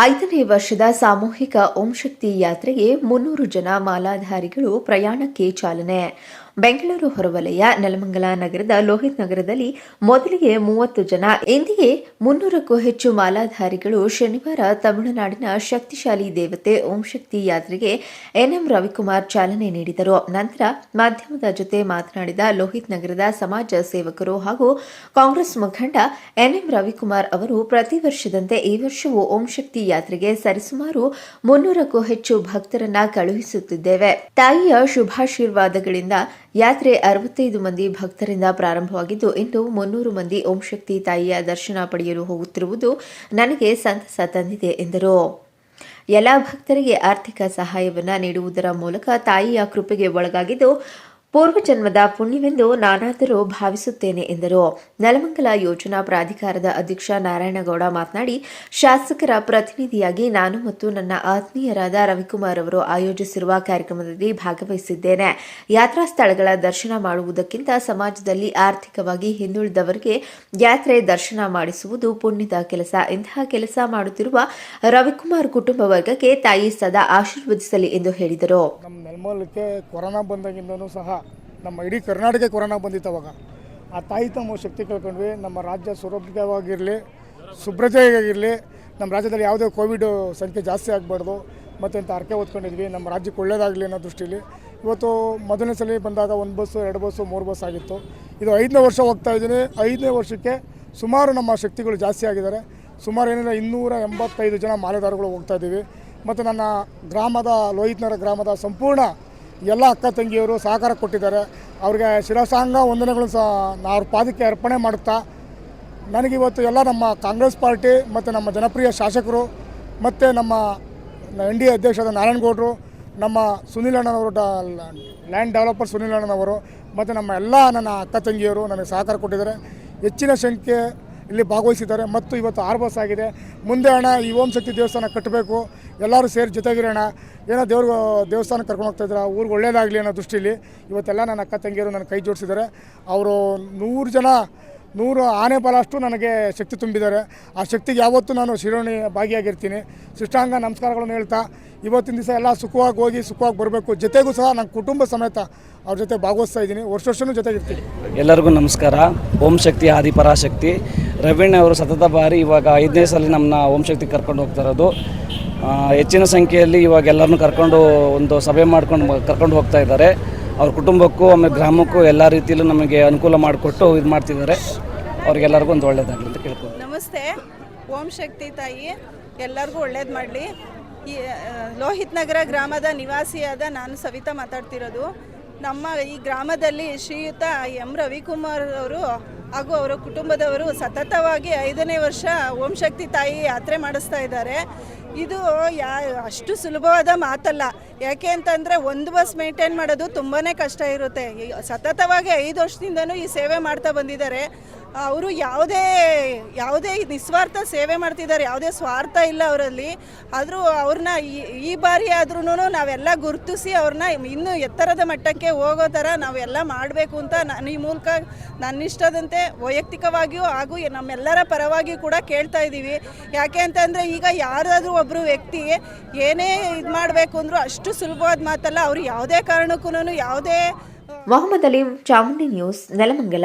ಐದನೇ ವರ್ಷದ ಸಾಮೂಹಿಕ ಓಂ ಶಕ್ತಿ ಯಾತ್ರೆಗೆ ಮುನ್ನೂರು ಜನ ಮಾಲಾಧಾರಿಗಳು ಪ್ರಯಾಣಕ್ಕೆ ಚಾಲನೆ. ಬೆಂಗಳೂರು ಹೊರವಲಯ, ನೆಲಮಂಗಲ ನಗರದ ಲೋಹಿತ್ ನಗರದಲ್ಲಿ ಮೊದಲಿಗೆ ಮೂವತ್ತು ಜನ, ಇಂದಿಗೆ ಮುನ್ನೂರಕ್ಕೂ ಹೆಚ್ಚು ಮಾಲಾಧಾರಿಗಳು ಶನಿವಾರ ತಮಿಳುನಾಡಿನ ಶಕ್ತಿಶಾಲಿ ದೇವತೆ ಓಂ ಶಕ್ತಿ ಯಾತ್ರೆಗೆ ಎನ್ಎಂ ರವಿಕುಮಾರ್ ಚಾಲನೆ ನೀಡಿದರು. ನಂತರ ಮಾಧ್ಯಮದ ಜೊತೆ ಮಾತನಾಡಿದ ಲೋಹಿತ್ ನಗರದ ಸಮಾಜ ಸೇವಕರು ಹಾಗೂ ಕಾಂಗ್ರೆಸ್ ಮುಖಂಡ ಎನ್ಎಂ ರವಿಕುಮಾರ್ ಅವರು, ಪ್ರತಿ ವರ್ಷದಂತೆ ಈ ವರ್ಷವೂ ಓಂ ಶಕ್ತಿ ಯಾತ್ರೆಗೆ ಸರಿಸುಮಾರು ಮುನ್ನೂರಕ್ಕೂ ಹೆಚ್ಚು ಭಕ್ತರನ್ನ ಕಳುಹಿಸುತ್ತಿದ್ದೇವೆ. ತಾಯಿಯ ಶುಭಾಶೀರ್ವಾದಗಳಿಂದ ಯಾತ್ರೆ ಅರವತ್ತೈದು ಮಂದಿ ಭಕ್ತರಿಂದ ಪ್ರಾರಂಭವಾಗಿದ್ದು ಇಂದು ಮುನ್ನೂರು ಮಂದಿ ಓಂ ಶಕ್ತಿ ತಾಯಿಯ ದರ್ಶನ ಪಡೆಯಲು ಹೋಗುತ್ತಿರುವುದು ನನಗೆ ಸಂತಸ ತಂದಿದೆ, ಎಂದರು. ಎಲ್ಲ ಭಕ್ತರಿಗೆ ಆರ್ಥಿಕ ಸಹಾಯವನ್ನು ನೀಡುವುದರ ಮೂಲಕ ತಾಯಿಯ ಕೃಪೆಗೆ ಒಳಗಾಗಿದ್ದು ಪೂರ್ವಜನ್ಮದ ಪುಣ್ಯವೆಂದು ನಾನಾದರೂ ಭಾವಿಸುತ್ತೇನೆ ಎಂದರು. ನೆಲಮಂಗಲ ಯೋಜನಾ ಪ್ರಾಧಿಕಾರದ ಅಧ್ಯಕ್ಷ ನಾರಾಯಣಗೌಡ ಮಾತನಾಡಿ, ಶಾಸಕರ ಪ್ರತಿನಿಧಿಯಾಗಿ ನಾನು ಮತ್ತು ನನ್ನ ಆತ್ಮೀಯರಾದ ರವಿಕುಮಾರ್ ಅವರು ಆಯೋಜಿಸಿರುವ ಕಾರ್ಯಕ್ರಮದಲ್ಲಿ ಭಾಗವಹಿಸಿದ್ದೇನೆ. ಯಾತ್ರಾ ಸ್ಥಳಗಳ ದರ್ಶನ ಮಾಡುವುದಕ್ಕಿಂತ ಸಮಾಜದಲ್ಲಿ ಆರ್ಥಿಕವಾಗಿ ಹಿಂದುಳಿದವರಿಗೆ ಯಾತ್ರೆ ದರ್ಶನ ಮಾಡಿಸುವುದು ಪುಣ್ಯದ ಕೆಲಸ. ಇಂತಹ ಕೆಲಸ ಮಾಡುತ್ತಿರುವ ರವಿಕುಮಾರ್ ಕುಟುಂಬ ವರ್ಗಕ್ಕೆ ತಾಯಿ ಸದಾ ಆಶೀರ್ವದಿಸಲಿ ಎಂದು ಹೇಳಿದರು. ಕೊರೋನಾ ಸಹ ನಮ್ಮ ಇಡೀ ಕರ್ನಾಟಕ ಕೊರೋನಾ ಬಂದಿತ್ತು ಅವಾಗ. ಆ ತಾಯಿ ತಮ್ಮ ಶಕ್ತಿ ಕಳ್ಕೊಂಡ್ವಿ. ನಮ್ಮ ರಾಜ್ಯ ಸುರಕ್ಷಿತವಾಗಿರಲಿ ಸುಭ್ರತೆಯಾಗಿರಲಿ ನಮ್ಮ ರಾಜ್ಯದಲ್ಲಿ ಯಾವುದೇ ಕೋವಿಡ್ ಸಂಖ್ಯೆ ಜಾಸ್ತಿ ಆಗಬಾರ್ದು. ಮತ್ತು ಅಂತ ಅರ್ಕೆ ಓದ್ಕೊಂಡಿದ್ವಿ ನಮ್ಮ ರಾಜ್ಯಕ್ಕೆ ಒಳ್ಳೇದಾಗಲಿ ಅನ್ನೋ ದೃಷ್ಟಿಲಿ. ಇವತ್ತು ಮೊದಲನೇ ಸಲ ಬಂದಾಗ ಒಂದು ಬಸ್ಸು ಎರಡು ಬಸ್ಸು ಮೂರು ಬಸ್ ಆಗಿತ್ತು. ಇದು ಐದನೇ ವರ್ಷ ಹೋಗ್ತಾ ಇದ್ದೀನಿ. ಐದನೇ ವರ್ಷಕ್ಕೆ ಸುಮಾರು ನಮ್ಮ ಶಕ್ತಿಗಳು ಜಾಸ್ತಿ ಆಗಿದ್ದಾರೆ. ಸುಮಾರು ಏನಿಲ್ಲ ಇನ್ನೂರ ಎಂಬತ್ತೈದು ಜನ ಮಾಲೆದಾರಗಳು ಹೋಗ್ತಾ ಇದ್ದೀವಿ. ಮತ್ತು ನನ್ನ ಗ್ರಾಮದ ಲೋಹಿತ್ನಗರ ಗ್ರಾಮದ ಸಂಪೂರ್ಣ ಎಲ್ಲ ಅಕ್ಕ ತಂಗಿಯವರು ಸಹಕಾರ ಕೊಟ್ಟಿದ್ದಾರೆ. ಅವ್ರಿಗೆ ಶಿರಸಾಂಗ ವಂದನೆಗಳು ಸಹ ನಾವು ಪಾದಕ್ಕೆ ಅರ್ಪಣೆ ಮಾಡುತ್ತಾ ನನಗಿವತ್ತು ಎಲ್ಲ ನಮ್ಮ ಕಾಂಗ್ರೆಸ್ ಪಾರ್ಟಿ ಮತ್ತು ನಮ್ಮ ಜನಪ್ರಿಯ ಶಾಸಕರು ಮತ್ತು ನಮ್ಮ ಎನ್ ಡಿ ಎ ಅಧ್ಯಕ್ಷರಾದ ನಾರಾಯಣಗೌಡರು, ನಮ್ಮ ಸುನೀಲ್ ಅಣ್ಣನವರು ಲ್ಯಾಂಡ್ ಡೆವಲಪರ್ ಸುನೀಲ್ ಅಣ್ಣನವರು ಮತ್ತು ನಮ್ಮ ಎಲ್ಲ ನನ್ನ ಅಕ್ಕ ತಂಗಿಯರು ನನಗೆ ಸಹಕಾರ ಕೊಟ್ಟಿದ್ದಾರೆ. ಹೆಚ್ಚಿನ ಸಂಖ್ಯೆ ಇಲ್ಲಿ ಭಾಗವಹಿಸಿದ್ದಾರೆ. ಮತ್ತು ಇವತ್ತು ಆರು ಬಸ್ ಆಗಿದೆ. ಮುಂದೆ ಅಣ್ಣ ಈ ಓಂ ಶಕ್ತಿ ದೇವಸ್ಥಾನ ಕಟ್ಟಬೇಕು. ಎಲ್ಲರೂ ಸೇರಿ ಜೊತೆಗಿರೋಣ. ಏನೋ ದೇವ್ರ ದೇವಸ್ಥಾನ ಕರ್ಕೊಂಡು ಹೋಗ್ತಾ ಇದ್ದಾರೆ? ಊರಿಗೆ ಒಳ್ಳೇದಾಗಲಿ ಅನ್ನೋ ದೃಷ್ಟಿಯಲ್ಲಿ ಇವತ್ತೆಲ್ಲ ನನ್ನ ಅಕ್ಕ ತಂಗಿಯರು ನನ್ನ ಕೈ ಜೋಡಿಸಿದ್ದಾರೆ. ಅವರು ನೂರು ಜನ, ನೂರು ಆನೆ ಬಲ ಅಷ್ಟು ನನಗೆ ಶಕ್ತಿ ತುಂಬಿದ್ದಾರೆ. ಆ ಶಕ್ತಿಗೆ ಯಾವತ್ತೂ ನಾನು ಶಿರೋಣಿ ಭಾಗಿಯಾಗಿರ್ತೀನಿ. ಸೃಷ್ಟಾಂಗ ನಮಸ್ಕಾರಗಳನ್ನು ಹೇಳ್ತಾ, ಇವತ್ತಿನ ದಿವಸ ಎಲ್ಲ ಸುಖವಾಗಿ ಹೋಗಿ ಸುಖವಾಗಿ ಬರಬೇಕು. ಜೊತೆಗೂ ಸಹ ನನ್ನ ಕುಟುಂಬ ಸಮೇತ ಅವ್ರ ಜೊತೆ ಭಾಗವಹಿಸ್ತಾ ಇದ್ದೀನಿ. ವರ್ಷ ವರ್ಷವೂ ಜೊತೆಗಿರ್ತೀನಿ. ಎಲ್ಲರಿಗೂ ನಮಸ್ಕಾರ. ಓಂ ಶಕ್ತಿ ಆದಿಪರಾಶಕ್ತಿ ರವೀಣ್ ಅವರು ಸತತ ಬಾರಿ ಇವಾಗ ಐದನೇ ಸಲ ನಮ್ಮನ್ನ ಓಂಶಕ್ತಿ ಕರ್ಕೊಂಡು ಹೋಗ್ತಾ ಇರೋದು. ಹೆಚ್ಚಿನ ಸಂಖ್ಯೆಯಲ್ಲಿ ಇವಾಗ ಎಲ್ಲರನ್ನೂ ಕರ್ಕೊಂಡು ಒಂದು ಸಭೆ ಮಾಡ್ಕೊಂಡು ಕರ್ಕೊಂಡು ಹೋಗ್ತಾ ಇದ್ದಾರೆ. ಅವ್ರ ಕುಟುಂಬಕ್ಕೂ, ಆಮೇಲೆ ಗ್ರಾಮಕ್ಕೂ ಎಲ್ಲ ರೀತಿಯಲ್ಲೂ ನಮಗೆ ಅನುಕೂಲ ಮಾಡಿಕೊಟ್ಟು ಇದು ಮಾಡ್ತಿದ್ದಾರೆ. ಅವ್ರಿಗೆಲ್ಲರಿಗೂ ಒಂದು ಒಳ್ಳೇದಾಗಲಿ ಅಂತ ಕೇಳ್ಕೊಂಡು ನಮಸ್ತೆ. ಓಂ ಶಕ್ತಿ ತಾಯಿ, ಎಲ್ಲರಿಗೂ ಒಳ್ಳೇದು ಮಾಡಲಿ. ಈ ಲೋಹಿತ್ ನಗರ ಗ್ರಾಮದ ನಿವಾಸಿಯಾದ ನಾನು ಸವಿತಾ ಮಾತಾಡ್ತಿರೋದು. ನಮ್ಮ ಈ ಗ್ರಾಮದಲ್ಲಿ ಶ್ರೀಯುತ ಎಂ. ರವಿಕುಮಾರ್ ಅವರು ಹಾಗೂ ಅವರ ಕುಟುಂಬದವರು ಸತತವಾಗಿ ಐದನೇ ವರ್ಷ ಓಂ ಶಕ್ತಿ ತಾಯಿ ಯಾತ್ರೆ ಮಾಡಿಸ್ತಾ ಇದ್ದಾರೆ. ಇದು ಯಾ, ಅಷ್ಟು ಸುಲಭವಾದ ಮಾತಲ್ಲ. ಯಾಕೆ ಅಂತಂದರೆ ಒಂದು ಬಸ್ ಮೇಂಟೈನ್ ಮಾಡೋದು ತುಂಬಾ ಕಷ್ಟ ಇರುತ್ತೆ. ಸತತವಾಗಿ ಐದು ವರ್ಷದಿಂದನೂ ಈ ಸೇವೆ ಮಾಡ್ತಾ ಬಂದಿದ್ದಾರೆ. ಅವರು ಯಾವುದೇ ಯಾವುದೇ ನಿಸ್ವಾರ್ಥ ಸೇವೆ ಮಾಡ್ತಿದ್ದಾರೆ, ಯಾವುದೇ ಸ್ವಾರ್ಥ ಇಲ್ಲ ಅವರಲ್ಲಿ. ಆದರೂ ಅವ್ರನ್ನ ಈ- ಬಾರಿ ಆದ್ರೂ ನಾವೆಲ್ಲ ಗುರುತಿಸಿ ಅವ್ರನ್ನ ಇನ್ನೂ ಎತ್ತರದ ಮಟ್ಟಕ್ಕೆ ಹೋಗೋ ಥರ ನಾವೆಲ್ಲ ಮಾಡಬೇಕು ಅಂತ ನಾನು ಈ ಮೂಲಕ ನನ್ನಿಷ್ಟದಂತೆ ವೈಯಕ್ತಿಕವಾಗಿಯೂ ಹಾಗೂ ನಮ್ಮೆಲ್ಲರ ಪರವಾಗಿ ಕೂಡ ಕೇಳ್ತಾ ಇದ್ದೀವಿ. ಯಾಕೆ ಅಂತಂದರೆ ಈಗ ಯಾರಾದರೂ ಒಬ್ಬರು ವ್ಯಕ್ತಿ ಏನೇ ಇದು ಮಾಡಬೇಕು ಅಂದರೂ ಅಷ್ಟು ಸುಲಭವಾದ ಮಾತಲ್ಲ, ಅವರು ಯಾವುದೇ ಕಾರಣಕ್ಕೂ ಯಾವುದೇ ಮೊಹಮ್ಮದ್ ಅಲೀಂ ಚಾಮುಂಡಿ ನ್ಯೂಸ್, ನೆಲಮಂಗಲ.